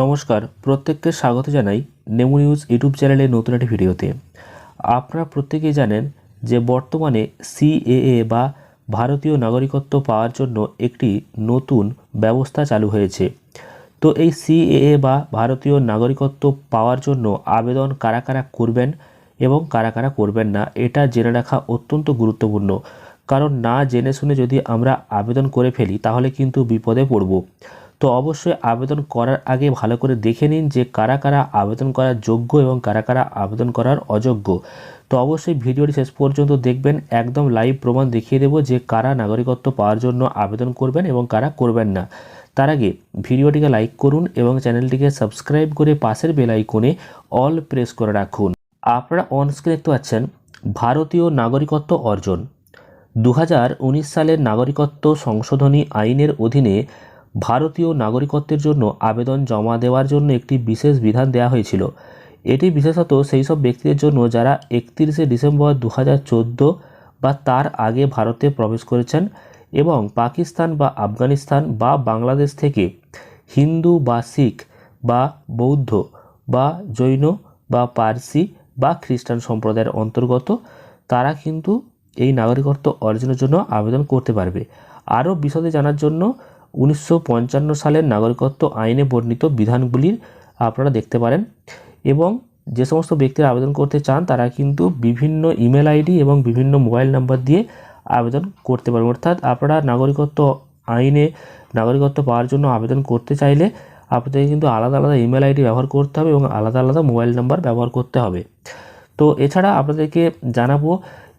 নমস্কার, প্রত্যেককে স্বাগত জানাই নেমু নিউজ ইউটিউব চ্যানেলে নতুন একটি ভিডিওতে। আপনারা প্রত্যেকেই জানেন যে বর্তমানে সিএএ বা ভারতীয় নাগরিকত্ব পাওয়ার জন্য একটি নতুন ব্যবস্থা চালু হয়েছে। তো এই সিএএ বা ভারতীয় নাগরিকত্ব পাওয়ার জন্য আবেদন কারা কারা করবেন এবং কারা কারা করবেন না, এটা জেনে রাখা অত্যন্ত গুরুত্বপূর্ণ। কারণ না জেনে শুনে যদি আমরা আবেদন করে ফেলি, তাহলে কিন্তু বিপদে পড়ব। তো অবশ্যই আবেদন করার আগে ভালো করে দেখে নিন যে কারা কারা আবেদন করার যোগ্য এবং কারা কারা আবেদন করার অযোগ্য। তো অবশ্যই ভিডিওটি শেষ পর্যন্ত দেখবেন, একদম লাইভ প্রমাণ দেখিয়ে দেবো যে কারা নাগরিকত্ব পাওয়ার জন্য আবেদন করবেন এবং কারা করবেন না। তার আগে ভিডিওটিকে লাইক করুন এবং চ্যানেলটিকে সাবস্ক্রাইব করে পাশের বেল অল প্রেস করে রাখুন। আপনারা অন স্ক্রিন দেখতে পাচ্ছেন, ভারতীয় নাগরিকত্ব অর্জন। দু হাজার উনিশ সালের নাগরিকত্ব সংশোধনী আইনের অধীনে ভারতীয় নাগরিকত্বের জন্য আবেদন জমা দেওয়ার জন্য একটি বিশেষ বিধান দেওয়া হয়েছিল। এটি বিশেষত সেই সব ব্যক্তিদের জন্য যারা একত্রিশে ডিসেম্বর দু হাজার চোদ্দ বা তার আগে ভারতে প্রবেশ করেছেন এবং পাকিস্তান বা আফগানিস্তান বা বাংলাদেশ থেকে হিন্দু বা শিখ বা বৌদ্ধ বা জৈন বা পার্সি বা খ্রিস্টান সম্প্রদায়ের অন্তর্গত, তারা কিন্তু এই নাগরিকত্ব অর্জনের জন্য আবেদন করতে পারবে। আরও বিশদে জানার জন্য উনিশশো পঞ্চান্ন সালের নাগরিকত্ব আইনে বর্ণিত বিধানগুলির আপনারা দেখতে পারেন। এবং যে সমস্ত ব্যক্তিরা আবেদন করতে চান, তারা কিন্তু বিভিন্ন ইমেল আইডি এবং বিভিন্ন মোবাইল নাম্বার দিয়ে আবেদন করতে পারবেন। অর্থাৎ আপনারা নাগরিকত্ব আইনে নাগরিকত্ব পাওয়ার জন্য আবেদন করতে চাইলে আপনাদেরকে কিন্তু আলাদা আলাদা ইমেল আইডি ব্যবহার করতে হবে এবং আলাদা আলাদা মোবাইল নাম্বার ব্যবহার করতে হবে। তো এছাড়া আপনাদেরকে জানাব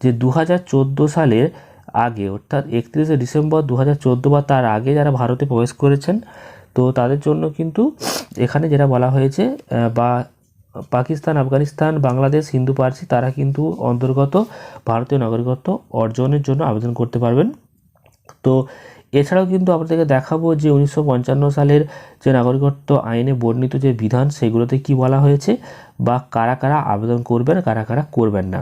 যে দু হাজার চোদ্দ সালের আগে, অর্থাৎ একত্রিশে ডিসেম্বর দু হাজার চোদ্দ বা তার আগে যারা ভারতে প্রবেশ করেছেন, তো তাদের জন্য কিন্তু এখানে যেটা বলা হয়েছে বা পাকিস্তান, আফগানিস্তান, বাংলাদেশ, হিন্দু, পার্সি, তারা কিন্তু অন্তর্গত ভারতীয় নাগরিকত্ব অর্জনের জন্য আবেদন করতে পারবেন। তো এছাড়াও কিন্তু আপনাদেরকে দেখাবো যে উনিশশো পঞ্চান্ন সালের যে নাগরিকত্ব আইনে বর্ণিত যে বিধান, সেগুলোতে কি বলা হয়েছে, বা কারা কারা আবেদন করবেন, কারা কারা করবেন না।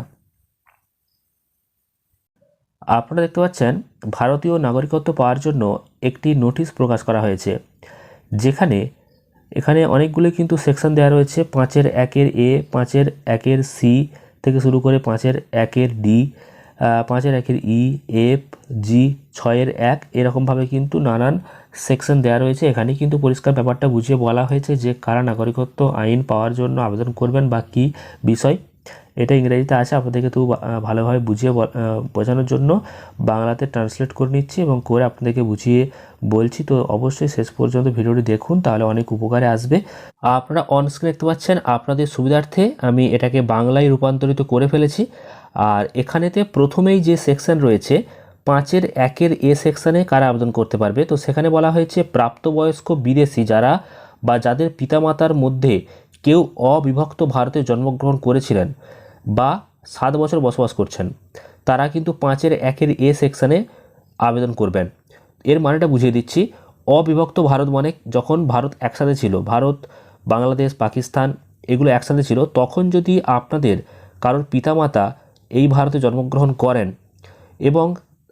আপনারা দেখতে পাচ্ছেন, ভারতীয় নাগরিকত্ব পাওয়ার জন্য একটি নোটিশ প্রকাশ করা হয়েছে, যেখানে, এখানে অনেকগুলো কিন্তু সেকশন দেওয়া রয়েছে, পাঁচের একের এ, পাঁচের একের সি থেকে শুরু করে পাঁচের একের ডি পাঁচের একের ই, এফ, জি, ছয়ের এক, এরকমভাবে কিন্তু নানান সেকশন দেওয়া রয়েছে। এখানে কিন্তু পরিষ্কার ব্যাপারটা বুঝিয়ে বলা হয়েছে যে কারা নাগরিকত্ব আইন পাওয়ার জন্য আবেদন করবেন বা কী বিষয়। এটা ইংরেজিতে আছে, আপনাদেরকে তো ভালোভাবে বুঝিয়ে বোঝানোর জন্য বাংলাতে ট্রান্সলেট করে নিচ্ছি এবং করে আপনাদেরকে বুঝিয়ে বলছি। তো অবশ্যই শেষ পর্যন্ত ভিডিওটি দেখুন, তাহলে অনেক উপকারে আসবে। আপনারা অন স্ক্রিন দেখতে পাচ্ছেন, আপনাদের সুবিধার্থে আমি এটাকে বাংলায় রূপান্তরিত করে ফেলেছি। আর এখানেতে প্রথমেই যে সেকশন রয়েছে, পাঁচের একের এ সেকশানে কারা আবেদন করতে পারবে? তো সেখানে বলা হয়েছে, প্রাপ্তবয়স্ক বিদেশি যারা বা যাদের পিতামাতার মধ্যে কেউ অবিভক্ত ভারতে জন্মগ্রহণ করেছিলেন বা সাত বছর বসবাস করছেন। তারা কিন্তু পাঁচের একের এ সেকশানে আবেদন করবেন। এর মানেটা বুঝিয়ে দিচ্ছি, অবিভক্ত ভারত মানে যখন ভারত একসাথে ছিল, ভারত, বাংলাদেশ, পাকিস্তান এগুলো একসাথে ছিল, তখন যদি আপনাদের কারোর পিতামাতা এই ভারতে জন্মগ্রহণ করেন এবং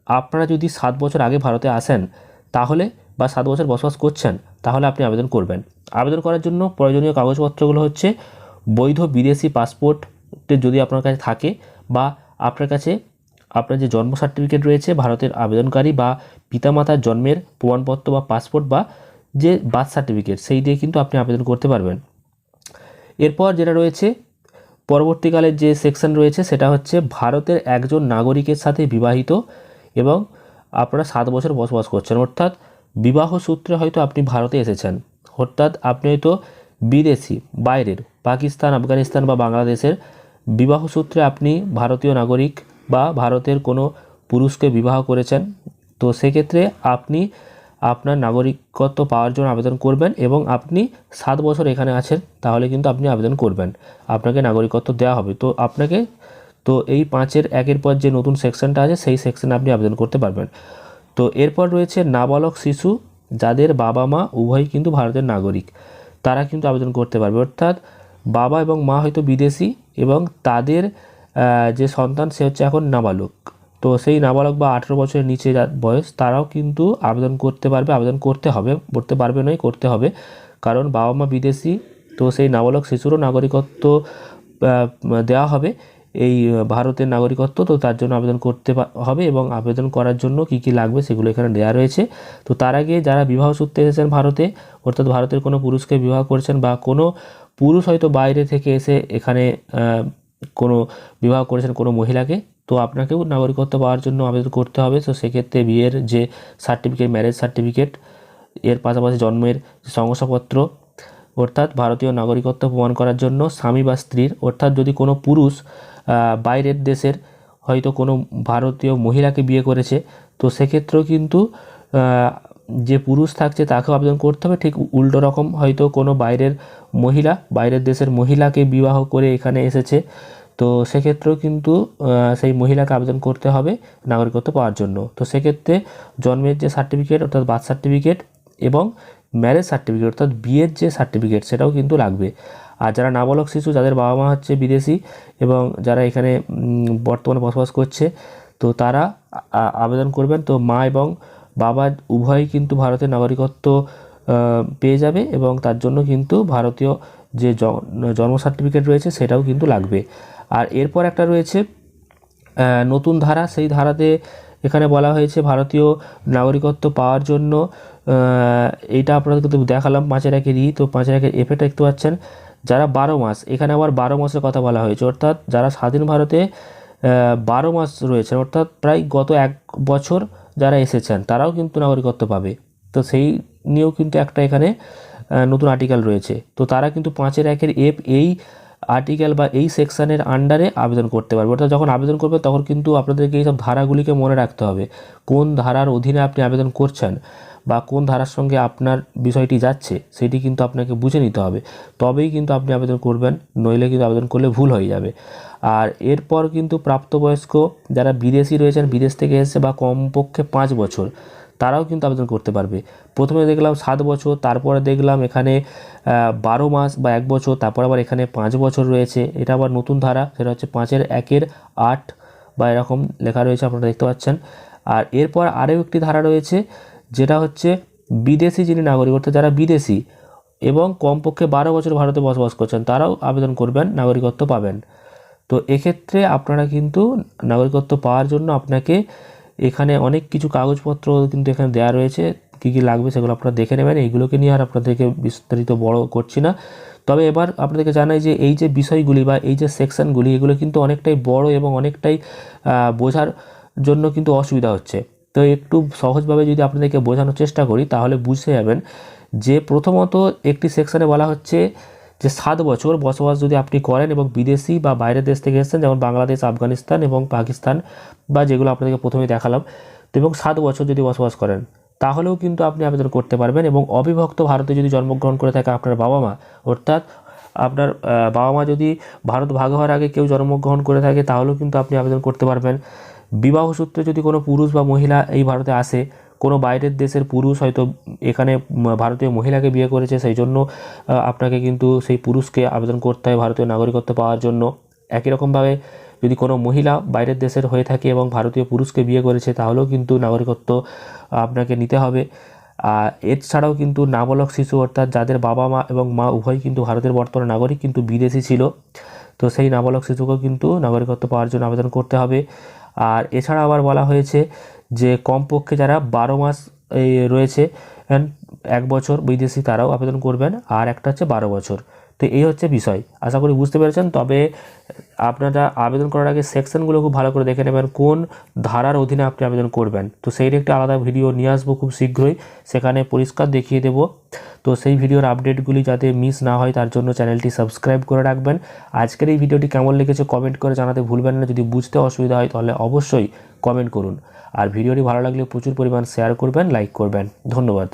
আপনারা যদি সাত বছর আগে ভারতে আসেন, তাহলে বা সাত বছর বসবাস করছেন, তাহলে আপনি আবেদন করবেন। আবেদন করার জন্য প্রয়োজনীয় কাগজপত্রগুলো হচ্ছে বৈধ বিদেশি পাসপোর্টে যদি আপনার কাছে থাকে বা আপনার কাছে আপনার যে জন্ম সার্টিফিকেট রয়েছে, ভারতের আবেদনকারী বা পিতামাতার জন্মের প্রমাণপত্র বা পাসপোর্ট বা যে বার্থ সার্টিফিকেট, সেই দিয়ে কিন্তু আপনি আবেদন করতে পারবেন। এরপর যেটা রয়েছে, পরবর্তীকালে যে সেকশন রয়েছে, সেটা হচ্ছে ভারতের একজন নাগরিকের সাথে বিবাহিত এবং আপনারা সাত বছর বসবাস করছেন। অর্থাৎ বিবাহ সূত্রে হয়তো আপনি ভারতে এসেছেন। অর্থাৎ আপনি হয়তো বিদেশি, বাইরের, পাকিস্তান, আফগানিস্তান বা বাংলাদেশের বিবাহ সূত্রে আপনি ভারতীয় নাগরিক বা ভারতের কোনো পুরুষকে বিবাহ করেছেন। তো সেক্ষেত্রে আপনি আপনার নাগরিকত্ব পাওয়ার জন্য আবেদন করবেন এবং আপনি সাত বছর এখানে আছেন, তাহলে কিন্তু আপনি আবেদন করবেন। আপনাকে নাগরিকত্ব দেওয়া হবে। তো আপনাকে, তো এই পাঁচের একের পর যে নতুন সেকশনটা আছে, সেই সেকশনে আপনি আবেদন করতে পারবেন। তো এরপর রয়েছে নাবালক শিশু, যাদের বাবা মা উভয়ই কিন্তু ভারতের নাগরিক। তারা কিন্তু আবেদন করতে পারবে। অর্থাৎ বাবা এবং মা হয়তো বিদেশি এবং তাদের যে সন্তান সে হচ্ছে এখন নাবালক। তো সেই নাবালক বা আঠেরো বছরের নিচে বয়স, তারাও কিন্তু আবেদন করতে পারবে, আবেদন করতে হবে, করতে পারবে নয়, করতে হবে। কারণ বাবা মা বিদেশি, তো সেই নাবালক শিশুরও নাগরিকত্ব দেওয়া হবে। এই ভারতের নাগরিকত্ব, তো তার জন্য আবেদন করতে হবে এবং আবেদন করার জন্য কি কি লাগবে সেগুলো এখানে দেওয়া রয়েছে। তো তার আগে যারা বিবাহ সূত্রে এসেছেন ভারতে, অর্থাৎ ভারতের কোনো পুরুষকে বিবাহ করেছেন বা কোনো পুরুষ হয়তো বাইরে থেকে এসে এখানে কোনো বিবাহ করেছেন কোনো মহিলাকে, তো আপনাকেও নাগরিকত্ব পাওয়ার জন্য আবেদন করতে হবে। তো সেক্ষেত্রে বিয়ের যে সার্টিফিকেট ম্যারেজ সার্টিফিকেট এর পাশাপাশি জন্মের শংসাপত্র অর্থাৎ ভারতীয় নাগরিকত্ব প্রমাণ করার জন্য স্বামী বা স্ত্রীর, অর্থাৎ যদি কোনো পুরুষ বাইরের দেশের হয়তো কোনো ভারতীয় মহিলাকে বিয়ে করেছে, তো সেক্ষেত্রেও কিন্তু যে পুরুষ থাকছে তাকেও আবেদন করতে হবে। ঠিক উল্টো রকম হয়তো কোনো বাইরের মহিলা, বাইরের দেশের মহিলাকে বিবাহ করে এখানে এসেছে, তো সেক্ষেত্রেও কিন্তু সেই মহিলাকে আবেদন করতে হবে নাগরিকত্ব পাওয়ার জন্য। তো সেক্ষেত্রে জন্মের যে সার্টিফিকেট অর্থাৎ বার্থ সার্টিফিকেট এবং ম্যারেজ সার্টিফিকেট অর্থাৎ বিয়ের যে সার্টিফিকেট সেটাও কিন্তু লাগবে। আর যারা নাবালক শিশু, যাদের বাবা মা হচ্ছে বিদেশি এবং যারা এখানে বর্তমানে বসবাস করছে, তো তারা আবেদন করবেন। তো মা এবং বাবা উভয়ই কিন্তু ভারতের নাগরিকত্ব পেয়ে যাবে এবং তার জন্য কিন্তু ভারতীয় যে জন্ম সার্টিফিকেট রয়েছে, সেটাও কিন্তু লাগবে। আর এরপর একটা রয়েছে নতুন ধারা। সেই ধারাতে এখানে বলা হয়েছে ভারতীয় নাগরিকত্ব পাওয়ার জন্য এটা আপনাদেরকে তো দেখালাম পাঁচের একের ই তো পাঁচের একের এফে দেখতে পাচ্ছেন যারা বারো মাস, এখানে আবার বারো মাসের কথা বলা হয়েছে। অর্থাৎ যারা স্বাধীন ভারতে বারো মাস রয়েছেন, অর্থাৎ প্রায় গত এক বছর যারা এসেছেন, তারাও কিন্তু নাগরিকত্ব পাবে। তো সেই নিয়েও কিন্তু একটা এখানে নতুন আর্টিকেল রয়েছে। তো তারা কিন্তু পাঁচের একের এফ এই আর্টিকেল বা এই সেকশনের আন্ডারে আবেদন করতে পারবে। অর্থাৎ যখন আবেদন করবে, তখন কিন্তু আপনাদেরকে এই সব ধারাগুলিকে মনে রাখতে হবে। কোন ধারার অধীনে আপনি আবেদন করছেন বা কোন ধারার সঙ্গে আপনার বিষয়টি যাচ্ছে, সেটি কিন্তু আপনাকে বুঝে নিতে হবে। তবেই কিন্তু আপনি আবেদন করবেন, নইলে কিন্তু আবেদন করলে ভুল হয়ে যাবে। আর এরপর কিন্তু প্রাপ্তবয়স্ক যারা বিদেশি রয়েছেন, বিদেশ থেকে এসেছে বা কমপক্ষে পাঁচ বছর তারাও কিন্তু আবেদন করতে পারবে। প্রথমে দেখলাম সাত বছর, তারপরে দেখলাম এখানে বারো মাস বা এক বছর, তারপর আবার এখানে পাঁচ বছর রয়েছে। এটা আবার নতুন ধারা, সেটা হচ্ছে পাঁচের একের আট বা এরকম লেখা রয়েছে, আপনারা দেখতে পাচ্ছেন। আর এরপর আরও একটি ধারা রয়েছে, যেটা হচ্ছে বিদেশি যিনি নাগরিক, অর্থাৎ যারা বিদেশি এবং কমপক্ষে বারো বছর ভারতে বসবাস করছেন, তারাও আবেদন করবেন, নাগরিকত্ব পাবেন। তো এক্ষেত্রে আপনারা কিন্তু নাগরিকত্ব পাওয়ার জন্য আপনাকে এখানে অনেক কিছু কাগজপত্র কিন্তু এখানে দেওয়া রয়েছে। কী কী লাগবে সেগুলো আপনারা দেখে নেবেন। এইগুলোকে নিয়ে আর আপনাদেরকে বিস্তারিত বড় করছি না। তবে এবার আপনাদেরকে জানাই যে এই যে বিষয়গুলি বা এই যে সেকশনগুলি, এগুলো কিন্তু অনেকটাই বড় এবং অনেকটাই বোঝার জন্য কিন্তু অসুবিধা হচ্ছে। তো একটু সহজভাবে যদি আপনাদেরকে বোঝানোর চেষ্টা করি, তাহলে বুঝতে যাবেন যে প্রথমত একটি সেকশানে বলা হচ্ছে যে সাত বছর বসবাস যদি আপনি করেন এবং বিদেশি বা বাইরের দেশ থেকে এসেছেন, যেমন বাংলাদেশ, আফগানিস্তান এবং পাকিস্তান বা যেগুলো আপনাদেরকে প্রথমে দেখালাম, তো এবং সাত বছর যদি বসবাস করেন, তাহলেও কিন্তু আপনি আবেদন করতে পারবেন এবং অবিভক্ত ভারতে যদি জন্মগ্রহণ করে থাকে আপনার বাবা মা অর্থাৎ আপনার বাবা মা যদি ভারত ভাগ হওয়ার আগে কেউ জন্মগ্রহণ করে থাকে, তাহলেও কিন্তু আপনি আবেদন করতে পারবেন। বিবাহ সূত্রে যদি কোনো পুরুষ বা মহিলা এই ভারতে আসে কোনো বাইরের দেশের পুরুষ হয়তো এখানে ভারতীয় মহিলাকে বিয়ে করেছে, সেই জন্য আপনাকে কিন্তু সেই পুরুষকে আবেদন করতে হয় ভারতীয় নাগরিকত্ব পাওয়ার জন্য। একই রকমভাবে যদি কোনো মহিলা বাইরের দেশের হয়ে থাকে এবং ভারতীয় পুরুষকে বিয়ে করেছে, তাহলেও কিন্তু নাগরিকত্ব আপনাকে নিতে হবে। আর এছাড়াও কিন্তু নাবালক শিশু, অর্থাৎ যাদের বাবা মা এবং মা উভয় কিন্তু ভারতের বর্তমান নাগরিক, কিন্তু বিদেশি ছিল। তো সেই নাবালক শিশুকেও কিন্তু নাগরিকত্ব পাওয়ার জন্য আবেদন করতে হবে। আর এছাড়া আবার বলা হয়েছে যে কমপক্ষে যারা বারো মাস রয়েছে এক বছর বিদেশি তারাও আবেদন করবেন, আর একটা হচ্ছে বারো বছর। তো এই হচ্ছে বিষয়। আশা করি বুঝতে পেরেছেন। তবে আপনারা আবেদন করার আগে সেকশনগুলো খুব ভালো করে দেখে নেবেন কোন ধারার অধীনে আপনি আবেদন করবেন। তো সেই একটি আলাদা ভিডিও নিয়ে আসব খুব শীঘ্রই। সেখানে পরিষ্কার দেখিয়ে দেব। তো সেই ভিডিওর আপডেটগুলি যাতে মিস না হয়, তার জন্য চ্যানেলটি সাবস্ক্রাইব করে রাখবেন। আজকের এই ভিডিওটি কেমন লেগেছে কমেন্ট করে জানাতে ভুলবেন না। যদি বুঝতে অসুবিধা হয়, তাহলে অবশ্যই কমেন্ট করুন। আর ভিডিওটি ভালো লাগলে প্রচুর পরিমাণ শেয়ার করবেন, লাইক করবেন। ধন্যবাদ।